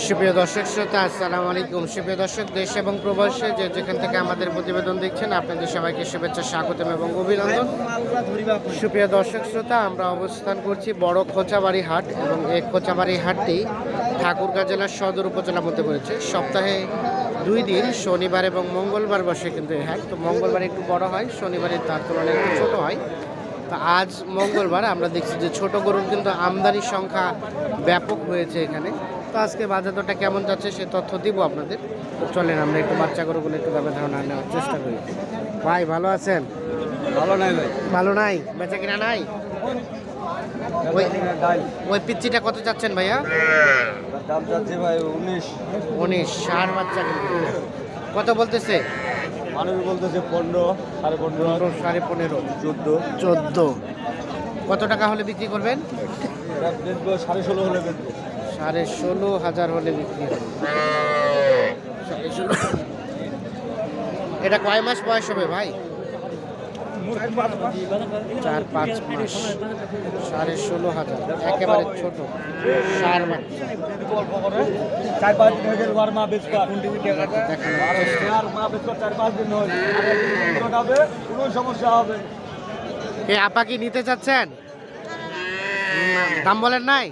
সুপ্রিয় দর্শক শ্রোতা, আসসালামু আলাইকুম। সুপ্রিয় দর্শক, দেশ এবং প্রবাসে যে যেখান থেকে আমাদের প্রতিবেদন দেখছেন, আপনাদের সবাইকে শুভেচ্ছা, স্বাগতম এবং অভিনন্দন। সুপ্রিয় দর্শক শ্রোতা, আমরা অবস্থান করছি বড় খোঁচাবাড়ি হাট এবং এই খোঁচাবাড়ি হাটটি ঠাকুরগাঁ জেলার সদর উপজেলার মধ্যে পড়েছে। সপ্তাহে দুই দিন, শনিবার এবং মঙ্গলবার বসে কিন্তু এই হাট। তো মঙ্গলবার একটু বড় হয় শনিবারে তার তুলনায় একটু ছোটো হয়। তো আজ মঙ্গলবার আমরা দেখছি যে ছোট গরুর কিন্তু আমদানির সংখ্যা ব্যাপক হয়েছে এখানে। তো আজকে বাজার দরটা কেমন যাচ্ছে সে তথ্য দিব আপনাদের। চলেন আমরা একটু বাচ্চা গরুগুলো একটু দামে ধারণা নেওয়ার চেষ্টা করি। ভাই ভালো আছেন? ভালো নাই ভাই। ভালো নাই? বেচা কিনা নাই? ওই ওই পিচ্চিটা কত চাচ্ছেন ভাইয়া? দাম যাচ্ছে ভাই উনিশ। উনিশ ষাট বাচ্চা কিন্তু। কত বলতেছে? মানুষ বলতেছে পনেরো সাড়ে পনেরো। পনেরো সাড়ে পনেরো। চোদ্দ। চোদ্দ। কত টাকা হলে বিক্রি করবেন? সাড়ে ষোলো হলে বেচবো সাড়ে ষোলো হাজার হলে বিক্রি হবে। সাড়ে ষোলো এটা কয় মাস বয়স হবে ভাই? চার পাঁচ মাস। সাড়ে ষোলো হাজার। একেবারে ছোট। সার বাচ্চা এ আপা কি নিতে চাচ্ছেন? দাম বলেন নাই?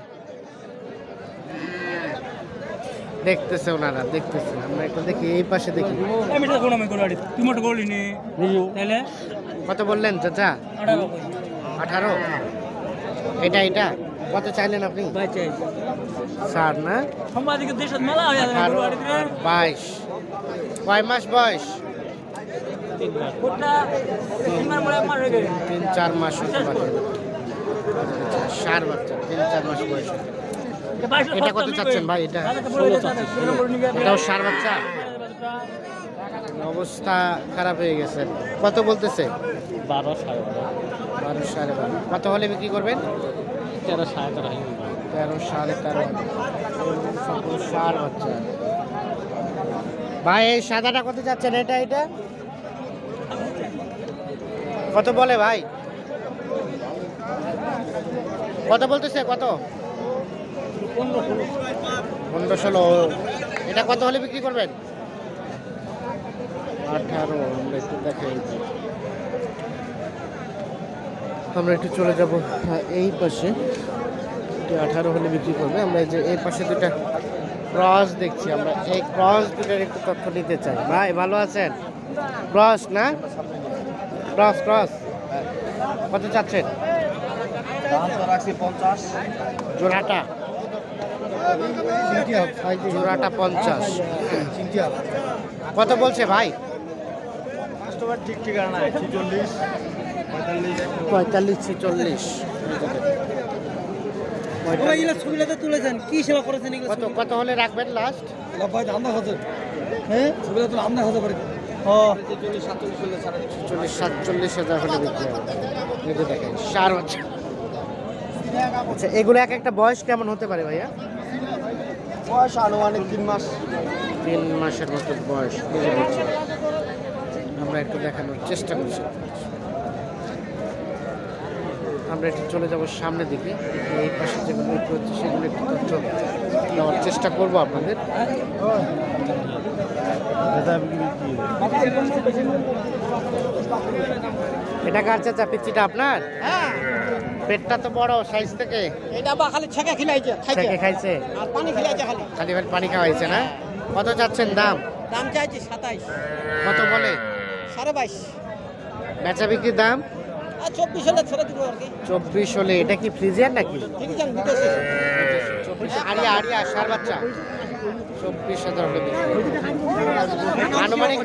দেখতেছে ওনারা দেখতেছে। আমরা একটু দেখি এই পাশে দেখি। কত বললেন চাচা? আঠারো। এটা এটা? কত চাইলেন আপনি? স্যার না? বাইশ। কয় মাস বয়স? তিন মাস পরে আমার গেছে। তিন চার মাস সার বাচ্চা তিন চার মাস বয়স এটা কত চাচ্ছেন ভাই এটা? এটাও সার বাচ্চা? অবস্থা খারাপ হয়ে গেছে। কত বলতেছে? বারো সাড়ে বারো। বারো সাড়ে বারো। কত হলে বিক্রি করবেন? তেরো সাড়ে তেরো তেরো সাড়ে তেরো। সার বাচ্চা। ভাই এই সাদাটা কত যাচ্ছেন এটা এটা? কত বলে ভাই? কত বলতেছে? কত? পনেরো ষোলো। এটা কত হলে বিক্রি করবেন? আঠারো আমরা একটু দেখাই আমরা একটু চলে যাব এই পাশে। আঠারো হলে বিক্রি করবে। আমরা এই যে এই পাশে দুটা ক্রস দেখছি। আমরা এই ক্রস দুটার একটু তথ্য নিতে চাই। ভাই ভালো আছেন? ক্রস না? Cross cross. কত চাচ্ছেন? জোড়াটা? জোড়াটা পঞ্চাশ। কত বলছে ভাই? ঠিক ঠিকানা ছিচল্লিশ পঁয়তাল্লিশ তুলেছেন কি সেবা করেছেন এগুলো কত কত হলে রাখবেন লাস্ট ভাই হচ্ছে হ্যাঁ? ছবিটা তো আন্দাজ হতে পারে। চল্লিশ সাতচল্লিশ হাজার হলে বিক্রি হবে। দেখেন সার আচ্ছা এগুলো এক একটা বয়স কেমন হতে পারে ভাইয়া? বয়স আনুমানিক তিন মাস। তিন মাসের মতো বয়স বুঝে পারছি আমরা একটু দেখানোর চেষ্টা করছি। আমরা একটু চলে যাব সামনে দিকে। এই পাশে যেগুলো একটু হচ্ছে সেগুলো একটু তথ্য দেওয়ার চেষ্টা করব আপনাদের। এটা কার চাচা পিচ্ছিটা আপনার? পেটটা তো বড় সাইজ থেকে। এটা বা খালি ছেঁকে খিলাইছে থেকে খাইছে। আর পানি খিলাইছে খালি। খালি পানি খাওয়াইছে না? কত চাচ্ছেন দাম? দাম চাইছি সাতাইশ। কত বলে? সাড়ে বাইশ। বেচা বিক্রির দাম? চব্বিশ হলে ছেড়ে দিব আর কি। চব্বিশ হলে এটা কি ফ্রিজিয়ার নাকি? আছে বিদেশি। চব্বিশ আড়িয়া আড়িয়া সার বাচ্চা। চব্বিশ হাজার হলে আনুমানিক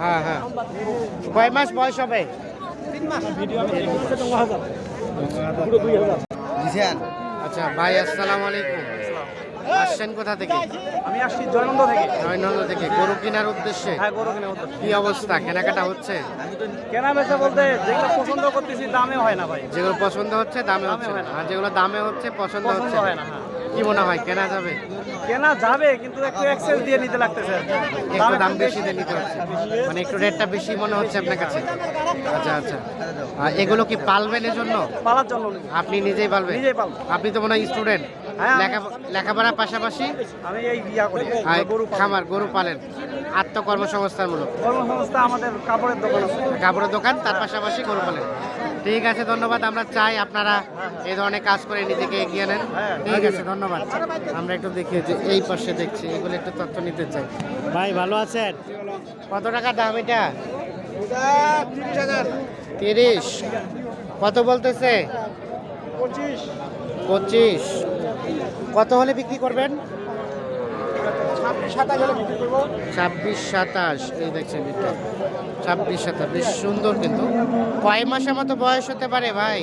হ্যাঁ হ্যাঁ। কয় মাস বয়স হবে? আচ্ছা ভাই আসসালামু আলাইকুম। আসছেন কোথা থেকে? আমি আসছি জয়নন্দ থেকে। জয়নন্দ থেকে। গরু কেনার উদ্দেশ্যে? হ্যাঁ গরু কি অবস্থা? কেনাকাটা হচ্ছে? কেনা বেচা বলতে যেগুলো পছন্দ করতেছি দামে হয় না ভাই। যেগুলো পছন্দ হচ্ছে দামে হচ্ছে না। আর যেগুলো দামে হচ্ছে পছন্দ পছন্দ হচ্ছে হয় না না, হ্যাঁ। কি মনে হয় কেনা যাবে? কেনা যাবে কিন্তু একটু এক্সেস দিয়ে নিতে লাগতেছে। একটু দাম বেশি দিয়ে নিতে হচ্ছে। মানে একটু রেটটা বেশি মনে হচ্ছে আপনার কাছে? আচ্ছা আচ্ছা। এগুলো কি পালবেন এজন্য? পালার জন্য আপনি নিজেই পালবেন? নিজেই পালবো। আপনি তো মনে হয় স্টুডেন্ট হ্যাঁ, লেখা- লেখাপড়ার পাশাপাশি? আমি এই বিয়া করি গরু পালন। খামার গরু পালেন। আত্মকর্মসংস্থানমূলক। কর্মসংস্থা আমাদের কাপড়ের দোকান আছে। কাপড়ের দোকান তার পাশাপাশি গরু পালেন। ঠিক আছে, ধন্যবাদ। আমরা চাই আপনারা এই ধরনের কাজ করে নিজেকে এগিয়ে নেন। ঠিক আছে, ধন্যবাদ। আমরা একটু দেখি যে এই পাশে দেখছি, এগুলো একটু তথ্য নিতে চাই। ভাই, ভালো আছেন? কত টাকা দাম এটা? তিরিশ। কত বলতেছে? পঁচিশ। পঁচিশ কত হলে বিক্রি করবেন? ছাব্বিশ সাতাশ এই দেখছেন এটা ছাব্বিশ সাতাশ, বেশ সুন্দর কিন্তু। কয় মাসের মতো বয়স হতে পারে ভাই?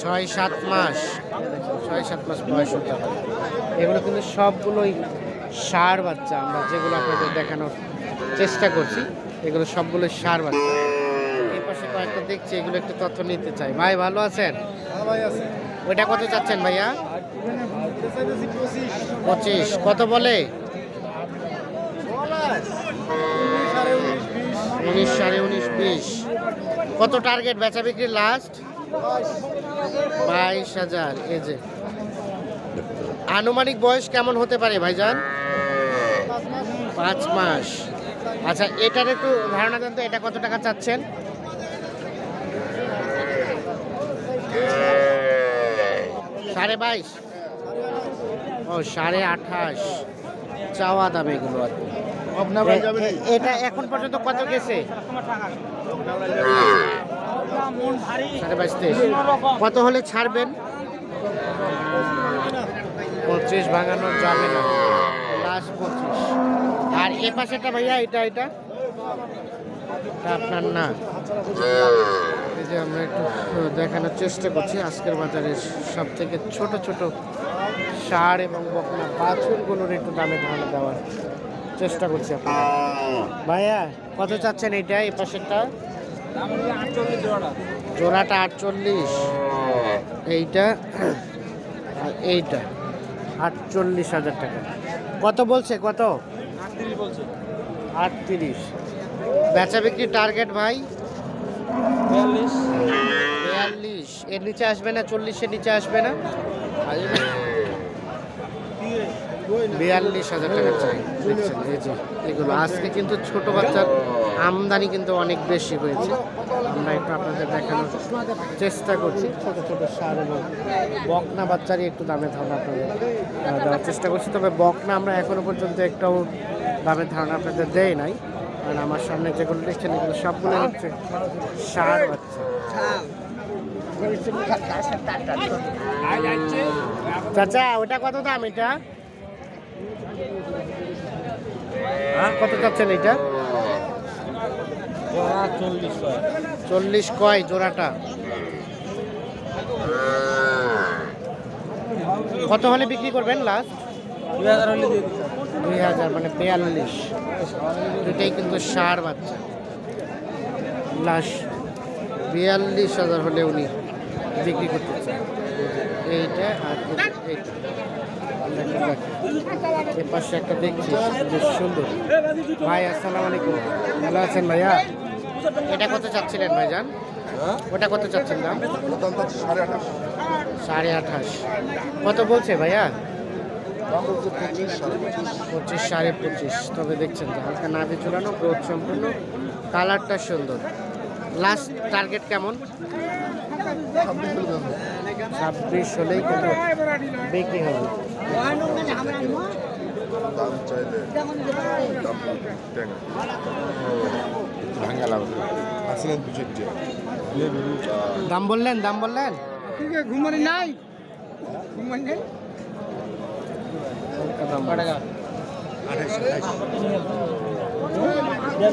ছয় সাত মাস। ছয় সাত মাস বয়স হতে পারে। এগুলো কিন্তু সবগুলোই সার বাচ্চা। আমরা যেগুলো আপনাদের দেখানোর চেষ্টা করছি, এগুলো সবগুলো সার বাচ্চা। এই পাশে কয়েকটা দেখছি, এগুলো একটু তথ্য নিতে চাই। ভাই, ভালো আছেন? ওইটা কত চাচ্ছেন ভাইয়া? পঁচিশ। কত বলে? উনিশ সাড়ে উনিশ বিশ। কত টার্গেট বেচা বিক্রি লাস্ট? বাইশ হাজার। এই যে। আনুমানিক বয়স কেমন হতে পারে ভাইজান? পাঁচ মাস। আচ্ছা এটার একটু ধারণা দেন তো, এটা কত টাকা চাচ্ছেন? সাড়ে বাইশ। ও সাড়ে আঠাশ। চাওয়া দাম এগুলো আর এটা এখন পর্যন্ত কত গেছে? সাড়ে বাইশ তেইশ। কত হলে ছাড়বেন? পঁচিশ ভাঙানো যাবে না। লাস্ট পঁচিশ। আর এ পাশেটা ভাইয়া এটা এটা? আপনার না। যে আমরা একটু দেখানোর চেষ্টা করছি আজকের বাজারে সব থেকে ছোট ছোট সার এবং বকনা বাছুরগুলোর একটু দামে ধারণা দেওয়ার চেষ্টা করছি আপনারা ভাইয়া, কত চাচ্ছেন এইটা, এই পাশেরটা? জোড়াটা আটচল্লিশ। এইটা, আর এইটা, আটচল্লিশ হাজার টাকা। কত বলছে, কত? আটত্রিশ বেচা বিক্রি টার্গেট ভাই? বিয়াল্লিশ। এর নিচে আসবে না, চল্লিশের নিচে আসবে না। বিয়াল্লিশ হাজার টাকা চাই। এগুলো। আজকে কিন্তু ছোট বাচ্চার আমদানি কিন্তু অনেক বেশি হয়েছে। আমরা একটু আপনাদের দেখানোর চেষ্টা করছি। ছোট ছোট সার এবং বকনা বাচ্চারই একটু দামে ধারণা আপনাদের দেওয়ার চেষ্টা করছি। তবে বকনা আমরা এখনও পর্যন্ত একটাও দামের ধারণা আপনাদের দেয় নাই। আর আমার সামনে যেগুলো দেখছেন, এগুলো সবগুলো হচ্ছে সার বাচ্চা। চাচা, ওটা কত দাম এটা? কত চাচ্ছেন এটা? চল্লিশ কয় জোড়াটা? কত হলে বিক্রি করবেন লাস্ট দুই হাজার মানে বিয়াল্লিশ। দুটাই কিন্তু সার বাচ্চা। লাস্ট বিয়াল্লিশ হাজার হলে উনি বিক্রি করতে চান। এইটা আর এইটা। আমরা এ পাশে একটা দেখছি বেশ সুন্দর। ভাই আসসালামু আলাইকুম। ভালো আছেন ভাইয়া? এটা কত চাচ্ছিলেন ভাইজান? ওটা কত চাচ্ছেন দাম? সাড়ে আঠাশ। সাড়ে আঠাশ। কত বলছে ভাইয়া? পঁচিশ, সাড়ে পঁচিশ। তবে দেখছেন যে হালকা নাভি চুলানো গ্রোথ সম্পূর্ণ, কালারটা সুন্দর। লাস্ট টার্গেট কেমন? ছাব্বিশ হলেই কিন্তু বিক্রি হবে। দাম বললেন দাম বললেন? ঘুমানি নাই। ঘুমানি নাই?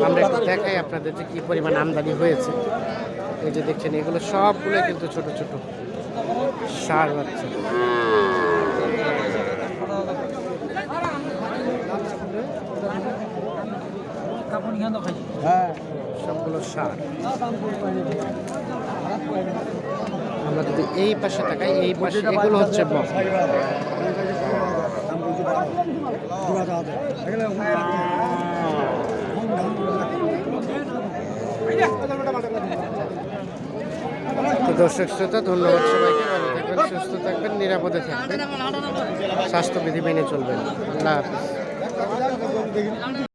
আমরা একটু দেখাই আপনাদের যে কি পরিমাণ আমদানি হয়েছে। এই যে দেখছেন এগুলো সবগুলো কিন্তু ছোট ছোট সার বাচ্চা হ্যাঁ। সবগুলো সার। আমরা যদি এই পাশে তাকাই এই পাশে এগুলো হচ্ছে বক। দর্শক শ্রোতা, ধন্যবাদ সবাইকে। ভালো থাকবেন, সুস্থ থাকবেন, নিরাপদে থাকবেন। স্বাস্থ্যবিধি মেনে চলবেন। আল্লাহ হাফিজ।